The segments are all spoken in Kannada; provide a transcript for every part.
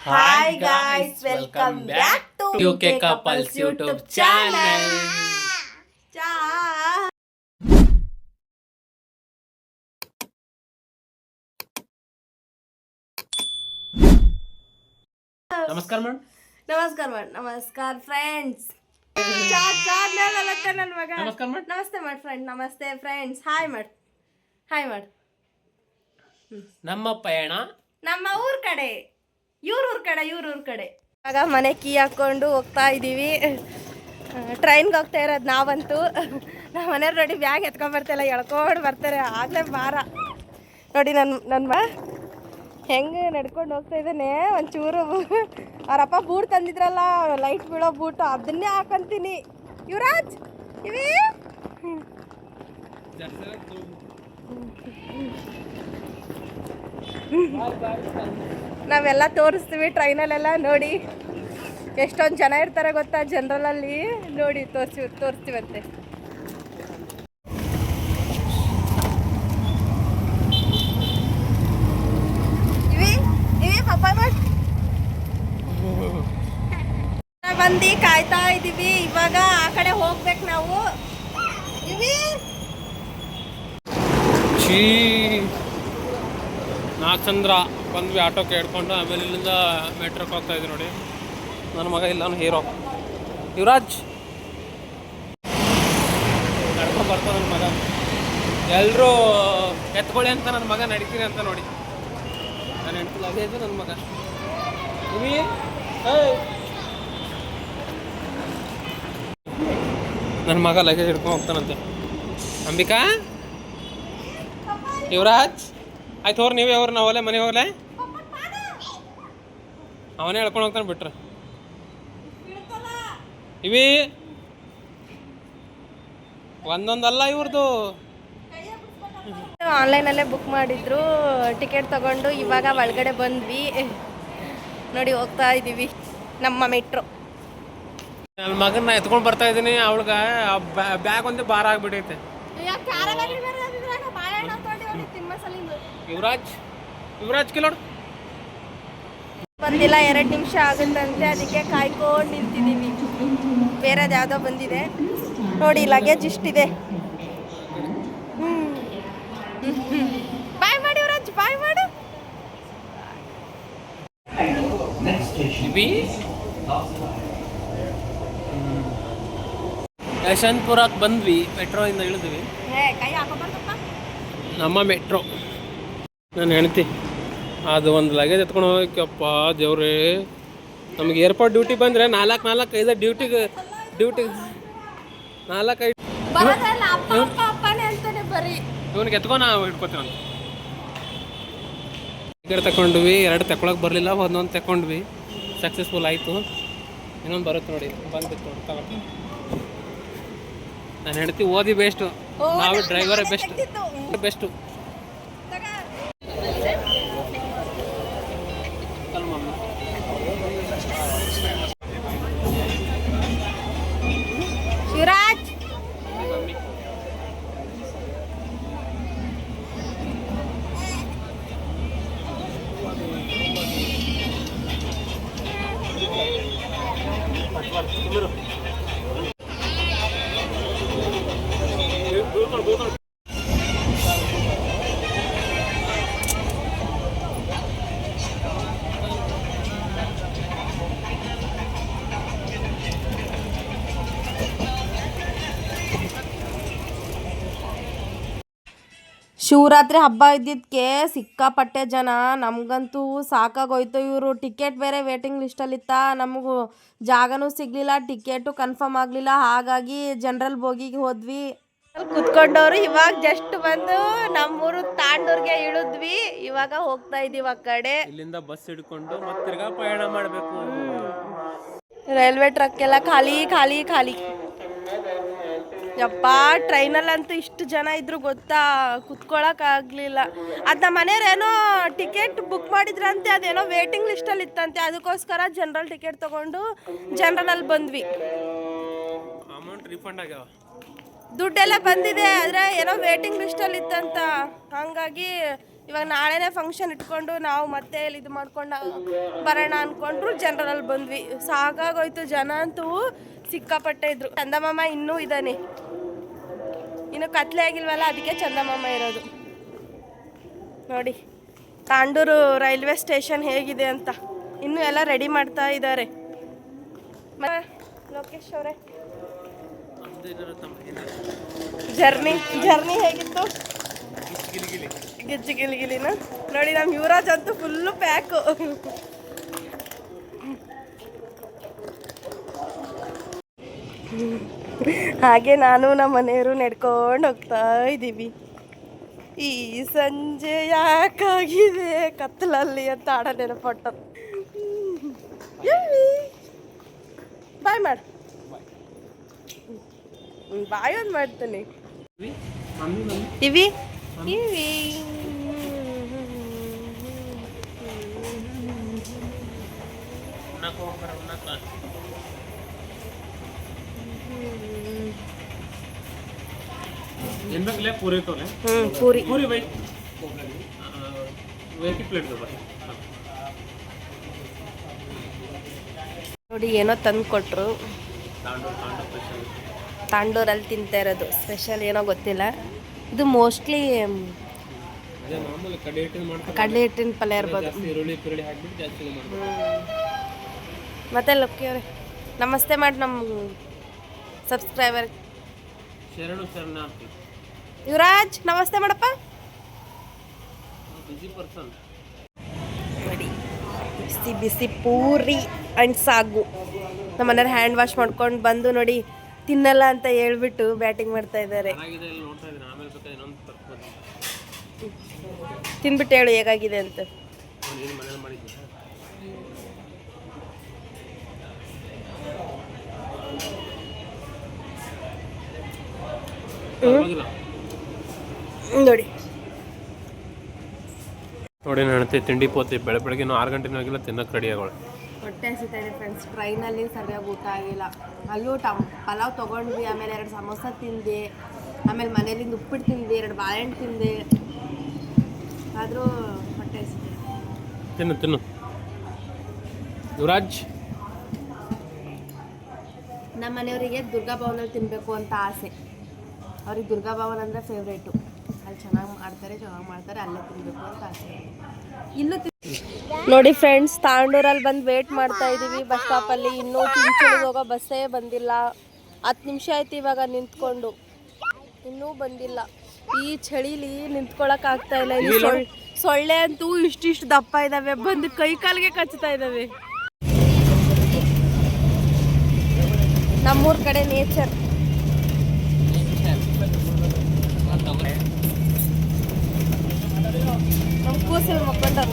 Hi guys, welcome back to UK Couples YouTube channel. ಚಾ ನಮಸ್ಕಾರ ಮೇಡಮ್ ನಮಸ್ಕಾರ ಮಾಡ್ ನಮಸ್ಕಾರ ಫ್ರೆಂಡ್ಸ್ ಚಾ ಚಾ ಅನ್ನೋದಲ್ಲತ್ತ ನನ್ನ ಮಗ ನಮಸ್ಕಾರ ಮಾಡ್ ನಮಸ್ತೆ ಮಾಡ್ ಫ್ರೆಂಡ್ ನಮಸ್ತೆ ಫ್ರೆಂಡ್ಸ್ ಹಾಯ್ ಮಾಡ್ ಹಾಯ್ ಮಾಡ್ ನಮ್ಮ ಪಯಣ ನಮ್ಮ ಊರ್ ಕಡೆ ಇವ್ರ ಊರ್ ಕಡೆ ಇವ್ರೂರ್ ಕಡೆ. ಆಗ ಮನೆ ಕೀ ಹಾಕೊಂಡು ಹೋಗ್ತಾ ಇದ್ದೀವಿ. ಟ್ರೈನ್ಗೆ ಹೋಗ್ತಾ ಇರೋದು ನಾವಂತೂ. ನಮ್ಮ ಮನೆಯವ್ರು ನೋಡಿ ಬ್ಯಾಗ್ ಎತ್ಕೊಂಡ್ ಬರ್ತಾಯಿಲ್ಲ ಎಳ್ಕೊಂಡು ಬರ್ತಾರೆ. ಆಗಲೇ ಭಾರ. ನೋಡಿ ನನ್ನ ನನ್ನ ಮ ಹೆಂಗೆ ನಡ್ಕೊಂಡು ಹೋಗ್ತಾ ಇದ್ದಾನೆ ಒಂಚೂರು. ಅವರಪ್ಪ ಬೂಟ್ ತಂದಿದ್ರಲ್ಲ ಲೈಟ್ ಬೀಳೋ ಬೂಟು ಅದನ್ನೇ ಹಾಕೊಂತೀನಿ. ಯುವರಾಜ್ ಇವೇ ನಾವೆಲ್ಲ ತೋರಿಸ್ತೀವಿ ಟ್ರೈನಲ್ಲೆಲ್ಲ ನೋಡಿ. ಎಷ್ಟೊಂದು ಜನ ಇರ್ತಾರೆ ಗೊತ್ತಾ? ಜನರಲಲ್ಲಿ ನೋಡಿ ತೋರಿಸಿ, ತೋರಿಸ್ತೀವಂತೆ. ಬಂದು. ಕಾಯ್ತಾ ಇದ್ದೀವಿ ಇವಾಗ ಆ ಕಡೆ ಹೋಗ್ಬೇಕು ನಾವು. ಇವಿ. ನಾಗಚಂದ್ರ ಬಂದ್ವಿ ಆಟೋಕ್ಕೆ ಹಿಡ್ಕೊಂಡು ಆಮೇಲೆ ಇಲ್ಲಿಂದ ಮೆಟ್ರೋಕ್ಕೆ ಹೋಗ್ತಾ ಇದ್ವಿ ನೋಡಿ. ನನ್ನ ಮಗ ಇಲ್ಲ ನಾನು ಹೀರೋ ಯುವರಾಜ್! ನಡ್ಕೊಂಡು ಬರ್ತಾನೆ ನನ್ನ ಮಗ. ಎಲ್ಲರೂ ಎತ್ಕೊಳ್ಳಿ ಅಂತ ನನ್ನ ಮಗ ನಡೀತೀನಿ ಅಂತ ನೋಡಿ. ನಾನು ಹೆಣ್ತಿಲ್ಲ ಅದೇ ಇದು ನನ್ನ ಮಗ ಇವಿ ನನ್ನ ಮಗ ಲಗೇಜ್ ಹಿಡ್ಕೊಂಡು ಹೋಗ್ತಾನಂತೆ. ಅಂಬಿಕಾ? ಯುವರಾಜ್! ಆಯ್ತು ಹೋರ್ ನೀವೇ ಅವ್ರು ನಾವಲ್ಲೇ ಮನೆ ಹೋಗಲೆ? ಅವನೇ ಹೇಳ್ಕೊಂಡು ಹೋಗ್ತಾನೆ ಬಿಟ್ರೆ. ಇವಿ ಒಂದೊಂದಲ್ಲ ಇವ್ರದ್ದು ಆನ್ಲೈನಲ್ಲೇ ಬುಕ್ ಮಾಡಿದ್ರು ಟಿಕೆಟ್ ತಗೊಂಡು ಇವಾಗ ಒಳಗಡೆ ಬಂದ್ವಿ. ನೋಡಿ ಹೋಗ್ತಾ ಇದ್ದೀವಿ ನಮ್ಮ ಮೆಟ್ರೋ. ನನ್ನ ಮಗನ ಎತ್ಕೊಂಡು ಬರ್ತಾ ಇದ್ದೀನಿ ಅವಳಿಗೆ ಬ್ಯಾಗ್ ಒಂದು ಭಾರ ಆಗ್ಬಿಟ್ಟೈತೆ ಯುವರಾಜ್ ಯುವರಾಜ್ ಕಿಲೋಡ್. ಬಂದಿಲ್ಲ ಎರಡು ನಿಮಿಷ ಆಗುತ್ತಂತೆ ಅದಕ್ಕೆ ಕಾಯ್ಕೊಂಡು ನಿಂತಿದ್ದೀನಿ ಬೇರೆದು ಯಾವುದೋ ಬಂದಿದೆ. ನೋಡಿ ಲಗೇಜ್ ಇಷ್ಟಿದೆ. ಬಾಯ್ ಮಾಡಿ ಯುವರಾಜ್ ಬಾಯ್ ಮಾಡು. ಯಶವಂತಪುರಕ್ಕೆ ಬಂದ್ವಿ ಇಳಿದ್ವಿ. ಏ ಕೈ ಹಾಕೋಬಾರ್ದಪ್ಪ. ನಮ್ಮ ಮೆಟ್ರೋ. ನನ್ನ ಹೆಂಡತಿ. ಅದು ಒಂದು ಲಗೇಜ್ ಎತ್ಕೊಂಡು ಹೋಗಕ್ಕಪ್ಪ ದೇವ್ರೇ. ನಮಗೆ ಏರ್ಪೋರ್ಟ್ ಡ್ಯೂಟಿ ಬಂದರೆ ನಾಲ್ಕು ನಾಲ್ಕು ಐದು ಡ್ಯೂಟಿಗೆ ಡ್ಯೂಟಿ ನಾಲ್ಕು ಐದು ಇವನಿಗೆ ಎತ್ಕೊ ನಾವು ಇಟ್ಕೋತೀವಿ ಟಿಕೆಟ್ ತಗೊಂಡ್ವಿ ಎರಡು ತಕೊಳಕ್ಕೆ ಬರಲಿಲ್ಲ ಒಂದೊಂದು ತಗೊಂಡ್ವಿ ಸಕ್ಸಸ್ಫುಲ್ ಆಯಿತು. ಇನ್ನೊಂದು ಬರುತ್ತೆ ನೋಡಿ ನೋಡಿ ತಗೊಳ್ಳಿ ನಾನು ಹೆಂಡತಿ ಓದಿ ಬೆಸ್ಟು ನಾವು ಡ್ರೈವರೇ ಬೆಸ್ಟ್ ಬೆಸ್ಟು ಶಿವರಾತ್ರಿ ಹಬ್ಬ ಇದ್ದಿದ್ದಕ್ಕೆ ಸಿಕ್ಕಾಪಟ್ಟೆ ಜನ. ನಮಗಂತೂ ಸಾಕಾಗೋಯ್ತು ಇವರು. ಟಿಕೆಟ್ ಬೇರೆ ವೇಟಿಂಗ್ ಲಿಸ್ಟಲ್ಲಿತ್ತ ನಮಗೂ ಜಾಗನೂ ಸಿಗಲಿಲ್ಲ, ಟಿಕೆಟು ಕನ್ಫರ್ಮ್ ಆಗಲಿಲ್ಲ. ಹಾಗಾಗಿ ಜನರಲ್ ಬೋಗಿಗೆ ಹೋದ್ವಿ. ಕುತ್ಕೊಂಡವ್ರು ಇವಾಗ ಜಸ್ಟ್ ಬಂದು ನಮ್ಮೂರು ತಾಂಡೂರ್ಗೆ ಇಳಿದ್ವಿ. ಇವಾಗ ಹೋಗ್ತಾ ಇದೀವಿ ಆ ಕಡೆ. ಇಲ್ಲಿಂದ ಬಸ್ ಹಿಡ್ಕೊಂಡು ಮತ್ತೆ ತಿರ್ಗಾ ಪ್ರಯಾಣ ಮಾಡಬೇಕು. ರೈಲ್ವೆ ಟ್ರಕ್ ಎಲ್ಲ ಖಾಲಿ ಖಾಲಿ ಖಾಲಿ. ಯಪ್ಪ ಟ್ರೈನಲ್ಲಂತೂ ಇಷ್ಟು ಜನ ಇದ್ರು ಗೊತ್ತಾ? ಕುತ್ಕೊಳಕ್ ಆಗ್ಲಿಲ್ಲ. ಅದ್ ನಮ್ಮ ಮನೆಯವ್ರೇನೋ ಟಿಕೆಟ್ ಬುಕ್ ಮಾಡಿದ್ರಂತೆ ಅದೇನೋ ವೇಟಿಂಗ್ ಲಿಸ್ಟಲ್ಲಿ ಇತ್ತಂತೆ. ಅದಕ್ಕೋಸ್ಕರ ಜನರಲ್ ಟಿಕೆಟ್ ತಗೊಂಡು ಜನರಲ್ ಅಲ್ಲಿ ಬಂದ್ವಿ. ಅಮೌಂಟ್ ರಿಫಂಡ್ ಆಗ್ಯಾವ? ದುಡ್ಡೆಲ್ಲ ಬಂದಿದೆ, ಆದರೆ ಏನೋ ವೇಟಿಂಗ್ ಲಿಸ್ಟಲ್ಲಿ ಇತ್ತಂತ. ಹಂಗಾಗಿ ಇವಾಗ ನಾಳೆನೇ ಫಂಕ್ಷನ್ ಇಟ್ಕೊಂಡು ನಾವು ಮತ್ತೆ ಇಲ್ಲಿ ಇದು ಮಾಡ್ಕೊಂಡು ಬರೋಣ ಅನ್ಕೊಂಡ್ರು ಜನರಲ್ಲಿ ಬಂದ್ವಿ. ಸಾಕಾಗೋಯ್ತು ಜನ ಅಂತೂ ಸಿಕ್ಕಾಪಟ್ಟೆ ಇದ್ರು. ಚಂದಮಾಮ ಇನ್ನೂ ಇದ್ದಾನೆ. ಇನ್ನು ಕತ್ಲೆ ಆಗಿಲ್ವಲ್ಲ, ಅದಕ್ಕೆ ಚಂದಮಾಮ ಇರೋದು. ನೋಡಿ, ತಾಂಡೂರು ರೈಲ್ವೆ ಸ್ಟೇಷನ್ ಹೇಗಿದೆ ಅಂತ. ಇನ್ನೂ ಎಲ್ಲ ರೆಡಿ ಮಾಡ್ತಾ ಇದ್ದಾರೆ. ಲೋಕೇಶ್ ಅವರೇ. ಜರ್ನಿ ಜರ್ನಿ ಹೇಗಿತ್ತು? ಗಿಜ್ಜಿ ಗಿಲಿಗಿಲಿನ ನೋಡಿ ನಮ್ಮ ಯುವರಾಜ್ ಅಂತೂ ಫುಲ್ಲು ಪ್ಯಾಕು ಹಾಗೆ ನಾನು ನಮ್ಮ ಮನೆಯವರು ನಡ್ಕೊಂಡು ಹೋಗ್ತಾ ಇದ್ದೀವಿ. ಈ ಸಂಜೆ ಯಾಕಾಗಿದೆ? ಕತ್ತಲಲ್ಲಿ ಅಂತ ಆಡ ನೆನಪಟ್ಟ ಬಾಯ್ ಮಾಡು. ಬಾಯ್ ಒಂದು ಮಾಡ್ತೀನಿ. ಇವಿ ಇವಿ ಪೂರಿ ಪೂರಿ. ಪೂರಿ ಬೈ. ಪ್ಲೇಟ್ ನೋಡಿ ಏನೋ ತಂದು ಕೊಟ್ರು ತಾಂಡೂರಲ್ಲಿ ತಿಂತಾ ಇರೋದು. ಸ್ಪೆಷಲ್ ಏನೋ ಗೊತ್ತಿಲ್ಲ. ಇದು ಮೋಸ್ಟ್ಲಿ ಕಡಲೆ ಹಿಟ್ಟಿನ ಪಲ್ಯ ಇರ್ಬೋದು. ಮತ್ತೆ ಲಕ್ಕಿ ಅವ್ರೆ ನಮಸ್ತೆ ಮಾಡಿ ನಮ್ಮ ಸಬ್ಸ್ಕ್ರೈಬರ್ ಯುವರಾಜ್ ನಮಸ್ತೆ ಮಾಡಪ್ಪ. ಬಿಸಿ ನೋಡಿ ಬಿಸಿ ಬಿಸಿ ಪೂರಿ ಅಂಡ್ ಸಾಗು. ನಮ್ಮ ಹ್ಯಾಂಡ್ ವಾಶ್ ಮಾಡ್ಕೊಂಡು ಬಂದು ನೋಡಿ ತಿನ್ನಲ್ಲ ಅಂತ ಹೇಳ್ಬಿಟ್ಟು ಬ್ಯಾಟಿಂಗ್ ಮಾಡ್ತಾ ಇದ್ದಾರೆ. ತಿನ್ಬಿಟ್ಟು ಹೇಳು ಹೇಗಾಗಿದೆ ಅಂತ. ನೋಡಿ. ನೋಡಿ ನಡತೆ ತಿಂಡಿ ಪೋತಿ ಬೆಳೆ ಬೆಳಗ್ಗೆ ಆರು ಗಂಟೆ ಆಗಿಲ್ಲ ತಿನ್ನಕ್ಕೆ ರೆಡಿ ಆಗೋಳೆ. ಹೊಟ್ಟೆ ಹಸಿತಾ ಇದೆ ಫ್ರೆಂಡ್ಸ್ ಟ್ರೈನಲ್ಲಿ ಸರಿಯಾಗಿ ಊಟ ಆಗಿಲ್ಲ. ಅಲ್ಲೂ ಟಮ್ ಪಲಾವ್ ತೊಗೊಂಡ್ವಿ ಆಮೇಲೆ ಎರಡು ಸಮೋಸ ತಿಂದೆ. ಆಮೇಲೆ ಮನೇಲಿಂದ ಉಪ್ಪಿಟ್ಟು ತಿಂದೆ ಎರಡು ಬಾಳೆಹಣ್ಣು ತಿಂದೆ. ಆದರೂ ಹೊಟ್ಟೆ ಹಸಿದೆ ತಿನ್ನು ತಿನ್ನು. ಯುವರಾಜ್? ನಮ್ಮ ಮನೆಯವರಿಗೆ ದುರ್ಗಾ ಭವನಲ್ಲಿ ತಿನ್ನಬೇಕು ಅಂತ ಆಸೆ. ಅವ್ರಿಗೆ ದುರ್ಗಾ ಭವನ್ ಅಂದರೆ ಫೇವ್ರೇಟು ಅಲ್ಲಿ ಚೆನ್ನಾಗಿ ಮಾಡ್ತಾರೆ ಚೆನ್ನಾಗಿ ಮಾಡ್ತಾರೆ ಅಲ್ಲೇ ತಿನ್ನಬೇಕು ಅಂತ ಆಸೆ. ನೋಡಿ ಫ್ರೆಂಡ್ಸ್ ತಾಂಡೂರಲ್ಲಿ ಬಂದು ವೇಟ್ ಮಾಡ್ತಾ ಇದ್ದೀವಿ ಬಸ್ ಸ್ಟಾಪಲ್ಲಿ ಇನ್ನೂ ಚಿಂಚೋಳಿಗೆ ಹೋಗೋ ಬಸ್ಸೇ ಬಂದಿಲ್ಲ. ಹತ್ತು ನಿಮಿಷ ಆಯ್ತು ಇವಾಗ ನಿಂತ್ಕೊಂಡು. ಇನ್ನೂ ಬಂದಿಲ್ಲ. ಈ ಚಳಿಲಿ ನಿಂತ್ಕೊಳಕ್ ಆಗ್ತಾ ಇಲ್ಲ. ಇಲ್ಲಿ ಸೊಳ್ಳೆ ಸೊಳ್ಳೆ ಅಂತೂ ಇಷ್ಟಿಷ್ಟು ದಪ್ಪ ಇದಾವೆ. ಬಂದು ಕೈ ಕಾಲಿಗೆ ಕಚ್ತಾ ಇದಾವೆ. ನಮ್ಮೂರ್ ಕಡೆ ನೇಚರ್ ನಮ್ಮ ಕೂಸಲ್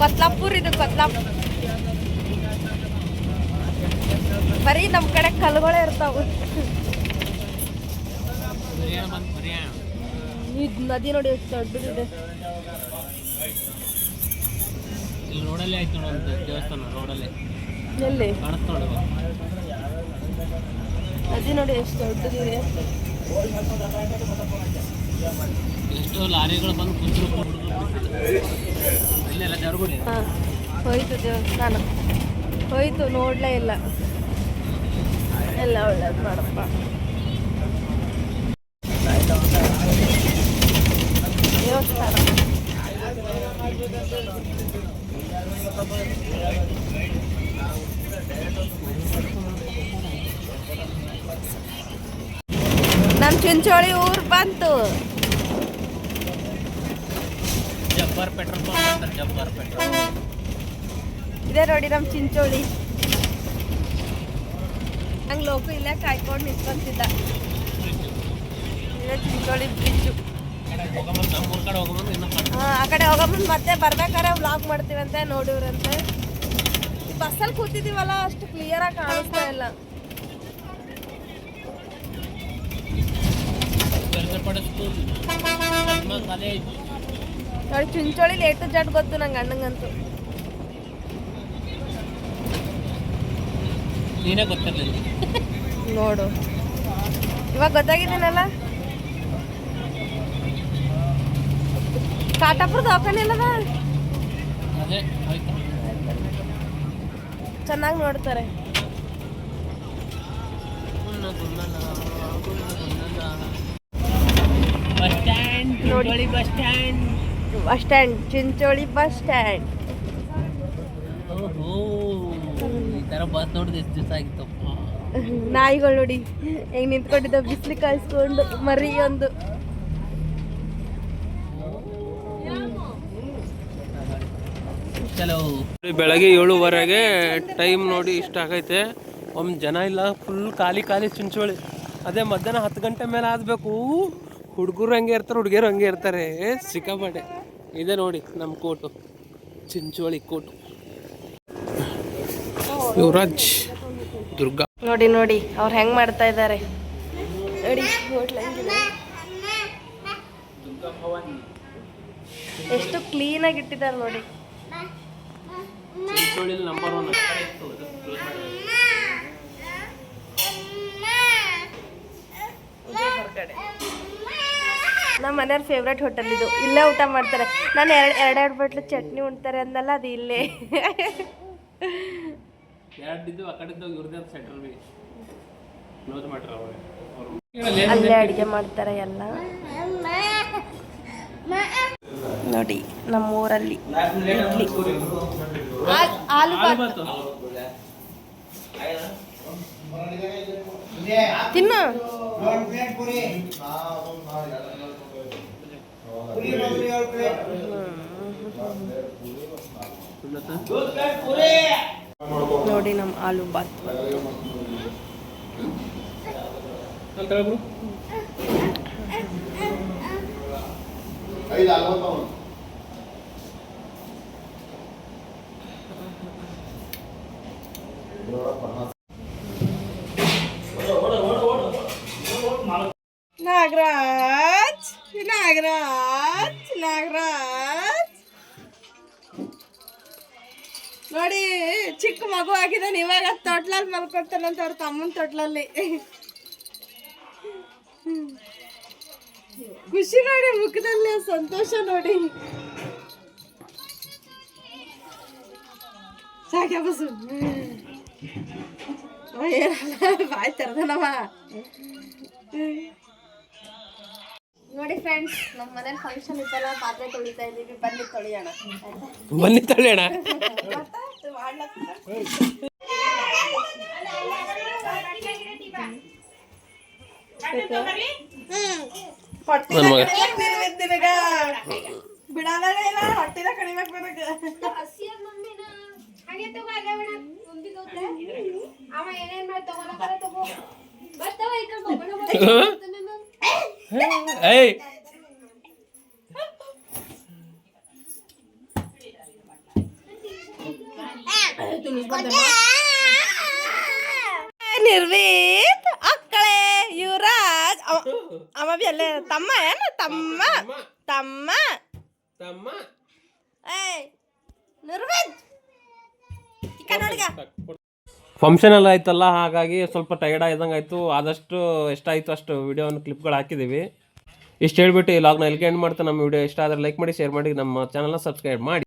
ಕೊತ್ಲಾಪುರ್ ಇದು ಕೊತ್ಲಾಪುರ್ ಬರೀ ನಮ್ಮ ಕಡೆ ಕಲ್ಗಳೇ ಇರ್ತಾವ. ಇದು ನದಿ ನೋಡಿ ಎಷ್ಟು ದೊಡ್ಡದಿದೆ. ಇಲ್ಲಿ ರೋಡಲ್ಲೇ ಆಯ್ತು ನೋಡಿ ಒಂದು ದೇವಸ್ಥಾನ ರೋಡಲ್ಲೇ. ಎಲ್ಲಿ? ಕಾಣಿಸ್ತಾ ನೋಡಿ ನದಿ ನೋಡಿ ಎಷ್ಟು ದೊಡ್ಡದಿದೆ. ಎಷ್ಟೋ ಲಾರಿಗಳು ಬಂದು ಕುಂತರು. ಇಲ್ಲೆಲ್ಲ ಜರ್ಗುಡಿ. ಹಾ, ಹೋಯ್ತು ದೇವಸ್ಥಾನ ಹೋಯ್ತು, ನೋಡ್ಲೇ ಇಲ್ಲ. ಎಲ್ಲ ಒಳ್ಳೇದು ಮಾಡಪ್ಪ. ದೇವಸ್ಥಾನ. ನಮ್ಮ ಚಿಂಚೋಳಿ ಊರು ಬಂತು. Jabbar petrol pump Jabbar petrol. ಇದೇ ನೋಡಿ ನಮ್ಮ ಚಿಂಚೋಳಿ. ಹಂಗೆ ಲೋಕು ಇಲ್ಲೇ ಕಾಯ್ಕೊಂಡು ನಿಂತ್ಕೊಂತಿದ್ದ. ಇದೇ ಚಿಂಚೋಳಿ ಬ್ರಿಡ್ಜು ಆ ಕಡೆ ಹೋಗಮುಂದ್ ಮತ್ತೆ ಬರ್ಬೇಕಾದ್ರೆ ವ್ಲಾಗ್ ಮಾಡ್ತೀವಂತೆ ನೋಡಿವ್ರಂತೆ ಬಸ್ಸಲ್ಲಿ ಕೂತಿದ್ದೀವಲ್ಲ ಅಷ್ಟು ಕ್ಲಿಯರಾಗಿ ಕಾಣಿಸ್ತಾ ಇಲ್ಲ. ಕಾಲೇಜ್. ನೋಡಿ ಚಿಂಚೋಳಿ ಲೇಟು ಜಡ್ ಗೊತ್ತು ನಂಗೆ ಅಣ್ಣಂಗಂತೂ. ನೀನೇ ಗೊತ್ತಿರಲಿಲ್ಲ. ನೋಡು. ಇವಾಗ ಗೊತ್ತಾಗಿದ್ದೀನಲ್ಲ? ಕಾಟಾಪುರ ದವಾಖಾನೆ ಚೆನ್ನಾಗಿ ನೋಡ್ತಾರೆ. ಬಸ್ ಸ್ಟ್ಯಾಂಡ್ ನೋಡಿ. Bus stand. Bus stand Chincholi bus stand. ನಾಯಿಗಳು ನೋಡಿ ಹೆಂಗ್ ನಿಂತ್ಕೊಂಡಿದ್ದ ಬಿಸಿಲು ಕಾಯಿಸ್ಕೊಂಡು ಮರಿ ಒಂದು. ಬೆಳಗ್ಗೆ ಏಳುವರೆಗೆ ಟೈಮ್ ನೋಡಿ ಇಷ್ಟ ಆಗೈತೆ. ಒಮ್ಮೆ ಜನ ಇಲ್ಲ ಫುಲ್ ಖಾಲಿ ಖಾಲಿ ಚಿಂಚೋಳಿ. ಅದೇ ಮಧ್ಯಾಹ್ನ ಹತ್ತು ಗಂಟೆ ಮೇಲೆ ಆಗಬೇಕು ಹುಡುಗರು ಹಂಗೆ ಇರ್ತಾರೆ ಹುಡುಗಿಯರು ಹಂಗೆ ಇರ್ತಾರೆ. ಸಿಕ್ಕಾಪಟ್ಟೆ. ಇದೆ ನೋಡಿ ನಮ್ಮ ಕೋಟು ಚಿಂಚೋಳಿ ಕೋಟು. ಯುವರಾಜ್ ದುರ್ಗಾ. ನೋಡಿ ನೋಡಿ ಅವ್ರು ಹೆಂಗ್ ಮಾಡ್ತಾ ಇದ್ದಾರೆ. ನೋಡಿ ಎಷ್ಟು ಕ್ಲೀನಾಗಿ ಇಟ್ಟಿದ್ದಾರೆ ನೋಡಿ. ನಂಬರ್ ಒನ್ ನಮ್ಮ ಮನೆಯವ್ರ ಫೇವ್ರೇಟ್ ಹೋಟೆಲ್ ಇದು. ಇಲ್ಲೇ ಊಟ ಮಾಡ್ತಾರೆ. ನಾನು ಎರಡು ಎರಡೆರಡು ಬಟ್ಲು ಚಟ್ನಿ ಉಣ್ತಾರೆ ಅಂದಲ್ಲ ಅದು ಇಲ್ಲೇ. ಅಲ್ಲೇ ಅಡುಗೆ ಮಾಡ್ತಾರೆ ಎಲ್ಲ. ನೋಡಿ ನಮ್ಮ ಊರಲ್ಲಿ ಇಡ್ಲಿ. ಆಲೂ ತಿನ್ನು. ನೋಡಿ ನಮ್ಮ ಆಲೂ ಬಾತ್. ಅಂತ ಚಿಕ್ಕ ಮಗು ಆಗಿದ್ದಾನೆ ಇವಾಗ ತೊಟ್ಲಲ್ಲಿ ಮಲ್ಕೊತಾನಂತ ಅವ್ರ ತಮ್ಮನ ತೊಟ್ಲಲ್ಲಿ. ಖುಷಿ ನೋಡಿ ಮುಖದಲ್ಲಿ ಸಂತೋಷ ನೋಡಿ. ಸಾಕ್ಯಾ ಬಸ್ಸು ಬಾಯ್ ತರದನವ. ನೋಡಿ ಫ್ರೆಂಡ್ಸ್ ನಮ್ಮ ಮನೇಲಿ ಫಂಕ್ಷನ್ ಇತ್ತಲ್ಲ ಪಾತ್ರೆ ತೊಳಿತಾ ಇದೀವಿ ಬನ್ನಿ ತೊಳಿಯೋಣ? ಬನ್ನಿ ತಳ್ಳಿ ಅಣ್ಣ ಮತ್ತೆ ಮಾಡ್ಲಕ್ಕ? ಹೊಟ್ಟೆ ನನ್ ಮಗ. ಕಡಿಮೆ ಅವ ಏನೇನ್ ಹೊಟ್ಟಿನ ಕಡಿಬೇಕು ನನಗೆ ಏಯ್ ನಿರ್ವೀತ್ ಅಕ್ಕಳೆ ಯುವರಾಜ್. ಅವ ಅವ ಬಿ ಅಲ್ಲೇ ತಮ್ಮ ಏನ ತಮ್ಮ? ತಮ್ಮ ತಮ್ಮ. ಏಯ್ ನಿರ್ವೀತ್. ಫಂಕ್ಷನ್ ಎಲ್ಲ ಆಯ್ತಲ್ಲ ಹಾಗಾಗಿ ಸ್ವಲ್ಪ ಟೈರ್ಡ್ ಆಯ್ದಂಗೆ ಆಯಿತು ಆದಷ್ಟು ಎಷ್ಟಾಯಿತು ಅಷ್ಟು ವಿಡಿಯೋವನ್ನು ಕ್ಲಿಪ್ಗಳು ಹಾಕಿದ್ದೀವಿ ಇಷ್ಟು ಹೇಳ್ಬಿಟ್ಟು ಈ ಲಾಗ್ನ ಎಲ್ಲಿಗೆ ಎಂಡ್ ಮಾಡ್ತಾ ನಮ್ಮ ವಿಡಿಯೋ ಇಷ್ಟ ಆದರೆ ಲೈಕ್ ಮಾಡಿ ಶೇರ್ ಮಾಡಿ ನಮ್ಮ ಚಾನಲ್ನ ಸಬ್ಸ್ಕ್ರೈಬ್ ಮಾಡಿ.